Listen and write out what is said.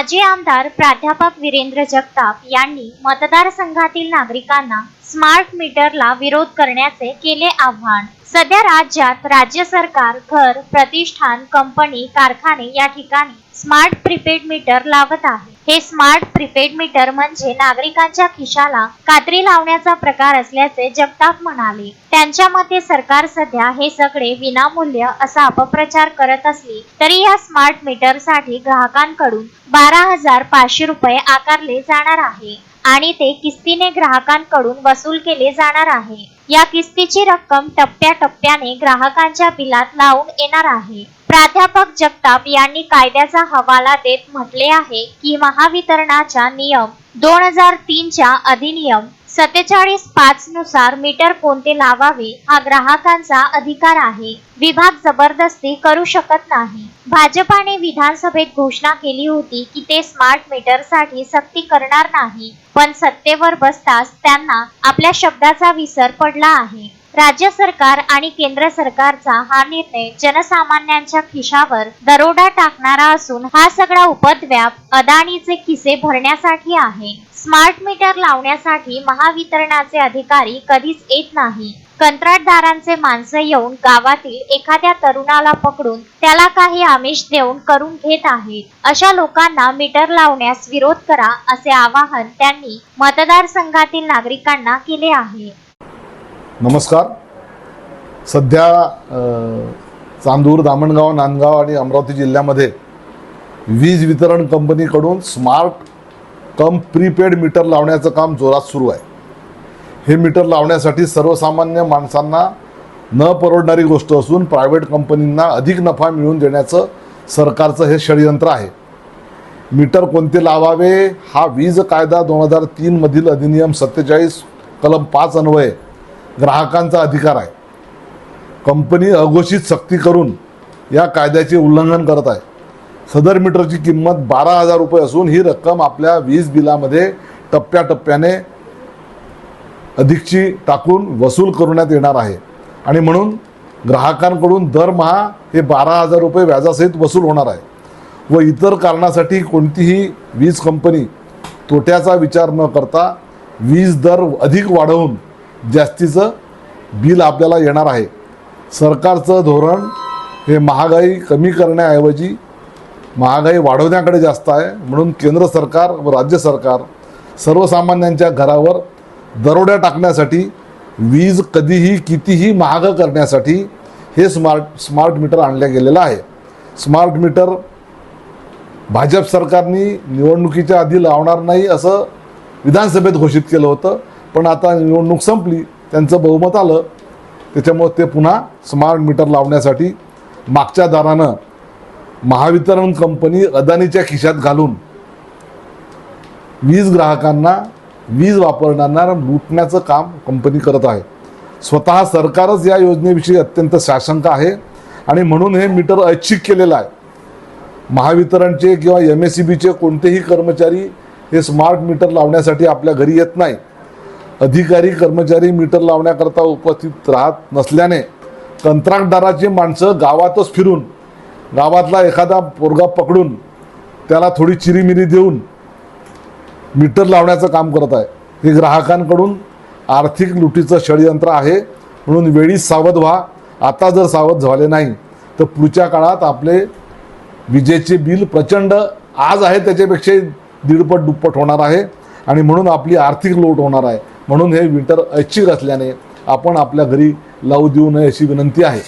माजी आमदार प्राध्यापक वीरेंद्र जगताप यांनी मतदारसंघातील नागरिकांना स्मार्ट मीटरला विरोध करण्याचे केले आव्हान. सध्या राज्यात राज्य सरकार घर प्रतिष्ठान कंपनी कारखाने या ठिकाणी स्मार्ट प्रीपेड मीटर लावत आहे. हे स्मार्ट प्रीपेड मीटर म्हणजे नागरिकांच्या खिशाला कात्री लावण्याचा प्रकार असल्याचे जगताप म्हणाले. त्यांच्या मते सरकार सध्या हे सगळे विनामूल्य असा अपप्रचार करत असली तरी या स्मार्ट मीटरसाठी ग्राहकांकडून बारा हजार पाचशे रुपये आकारले जाणार आहे. आणि ते किस्तीने ग्राहकांकडून वसूल केले जाणार आहे. या किस्तीची रक्कम टप्प्याटप्प्याने ग्राहकांच्या बिलात लावून येणार आहे. प्राध्यापक जगताप यांनी कायद्याचा हवाला देत म्हटले आहे की महावितरणाच्या नियम दोन हजार तीनच्या अधिनियम सत्तेचाळीस पाच नुसार मीटर कोणते लावावे हा ग्राहकांचा अधिकार आहे. विभाग जबरदस्ती करू शकत नाही. भाजपाने विधानसभेत घोषणा केली होती की ते स्मार्ट मीटरसाठी सक्ती करणार नाही. पण सत्तेवर बसताच त्यांना आपल्या शब्दाचा विसर पडला आहे. राज्य सरकार आणि केंद्र सरकारचा हा निर्णय जनसामान्यांच्या खिशावर दरोडा टाकणारा असून हा सगळा उपद्व्याप अदानीचे खिसे भरण्यासाठी आहे. स्मार्ट मीटर लावण्यासाठी महावितरणाचे अधिकारी कधीच येत नाही. कंत्राटदारांचे माणसं येऊन गावातील एखाद्या तरुणाला पकडून त्याला काही आमिष देऊन करून घेत आहेत. अशा लोकांना मीटर लावण्यास विरोध करा असे आवाहन त्यांनी मतदारसंघातील नागरिकांना केले आहे. नमस्कार. सध्या चांदूर दामणगाव नांदगाव आणि अमरावती जिल्ह्यामध्ये वीज वितरण कंपनीकडून स्मार्ट कम प्रीपेड मीटर लावण्याचं काम जोरात सुरू आहे. हे मीटर लावण्यासाठी सर्वसामान्य माणसांना न परवडणारी गोष्ट असून प्रायव्हेट कंपनींना अधिक नफा मिळवून देण्याचं सरकारचं हे षडयंत्र आहे. मीटर कोणते लावावे? हा वीज कायदा दोन हजार तीनमधील अधिनियम सत्तेचाळीस कलम पाच अन्वये ग्राहकांचा अधिकार आहे. कंपनी अघोषित सक्ती करून या कायद्याचे उल्लंघन करत आहे. सदर मीटरची किंमत बारा हजार रुपये असून ही रक्कम आपल्या वीज बिलामध्ये टप्प्याटप्प्याने अधिकची टाकून वसूल करण्यात येणार आहे. आणि म्हणून ग्राहकांकडून दरमहा हे बारा हजार रुपये व्याजासहित वसूल होणार आहे. व इतर कारणासाठी कोणतीही वीज कंपनी तोट्याचा विचार न करता वीज दर अधिक वाढवून जास्तीचं बिल आपल्याला येणार आहे. सरकारचं धोरण हे महागाई कमी करण्याऐवजी महागाई वाढवण्याकडे जास्त आहे. म्हणून केंद्र सरकार व राज्य सरकार सर्वसामान्यांच्या घरावर दरोड्या टाकण्यासाठी वीज कधीही कितीही महाग करण्यासाठी हे स्मार्ट स्मार्ट मीटर आणलं गेलेलं आहे. स्मार्ट मीटर भाजप सरकारनी निवडणुकीच्या आधी लावणार नाही असं विधानसभेत घोषित केलं होतं. पण आता निवडणूक संपली त्यांचं बहुमत आलं त्याच्यामुळे ते पुन्हा स्मार्ट मीटर लावण्यासाठी मागच्या दारानं महावितरण कंपनी अदानीच्या खिशात घालून वीज ग्राहकांना वीज वापरणाऱ्यांना लुटण्याचं काम कंपनी करत आहे. स्वतः सरकारच या योजनेविषयी अत्यंत साशंक आहे आणि म्हणून हे मीटर ऐच्छिक केलेलं आहे. महावितरणचे किंवा एम एस सी बीचे कोणतेही कर्मचारी हे स्मार्ट मीटर लावण्यासाठी आपल्या घरी येत नाही अधिकारी कर्मचारी मीटर लावण्याकरता उपस्थित राहत नसल्याने कंत्राटदाराची माणसं गावातच फिरून गावातला एखादा पोरगा पकडून त्याला थोडी चिरीमिरी देऊन मीटर लावण्याचं काम करत आहे. हे ग्राहकांकडून आर्थिक लुटीचं षडयंत्र आहे. म्हणून वेळीच सावध व्हा. आता जर सावध झाले नाही तर पुढच्या काळात आपले विजेचे बिल प्रचंड आज आहे त्याच्यापेक्षा दीडपट दुप्पट होणार आहे. आणि म्हणून आपली आर्थिक लोट होणार आहे. म्हणून हे विंटर ऐच्छिक असल्याने आपण आपल्या घरी लावू देऊ नये अशी विनंती आहे.